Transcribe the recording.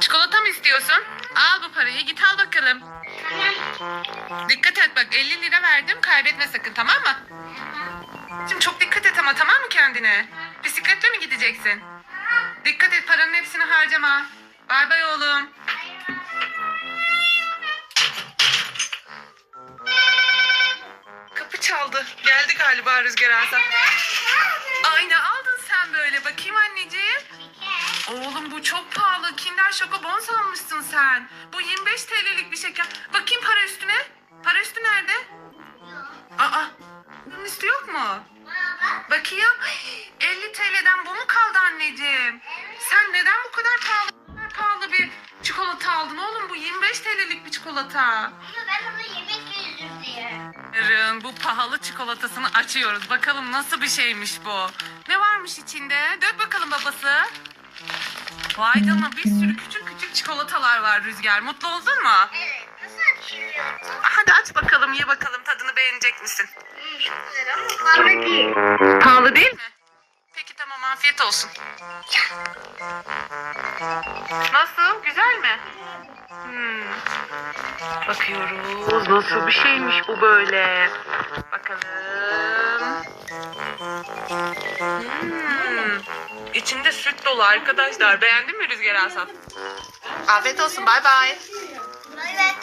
Çikolata mı istiyorsun? Al bu parayı git al bakalım. Dikkat et bak 50 lira verdim kaybetme sakın tamam mı? Şimdi çok dikkat et ama tamam mı kendine? Bisikletle mi gideceksin? Dikkat et paranın hepsini harcama. Bay bay oğlum. Kapı çaldı. Geldi galiba Rüzgar Asaf. Ay ne aldın sen böyle? Bakayım anneciğim. Bu çok pahalı. Kinder Şokobon sanmışsın sen. Bu 25 TL'lik bir şeker. Bakayım para üstüne. Para üstü nerede? Aa, bunun üstü yok mu? Bakayım. 50 TL'den bu mu kaldı anneciğim? Sen neden bu kadar pahalı, pahalı bir çikolata aldın oğlum? Bu 25 TL'lik bir çikolata. Ama ben onu yemek yiyeceğim diye. Yarın bu pahalı çikolatasını açıyoruz. Bakalım nasıl bir şeymiş bu. Ne varmış içinde? Dök bakalım babası. Vay canına bir sürü küçük küçük çikolatalar var Rüzgar. Mutlu oldun mu? Evet. Nasıl? Hadi aç bakalım ye bakalım tadını beğenecek misin? Hmm, çok güzel ama pahalı değil. Pahalı değil mi? Peki tamam afiyet olsun. Nasıl? Güzel mi? Hmm. Bakıyoruz. Nasıl bir şeymiş bu böyle? Bakalım. Hmm. İçinde süt dolu arkadaşlar. Beğendin mi Rüzgar Asaf? Afiyet olsun. Bay bay. Bay bay.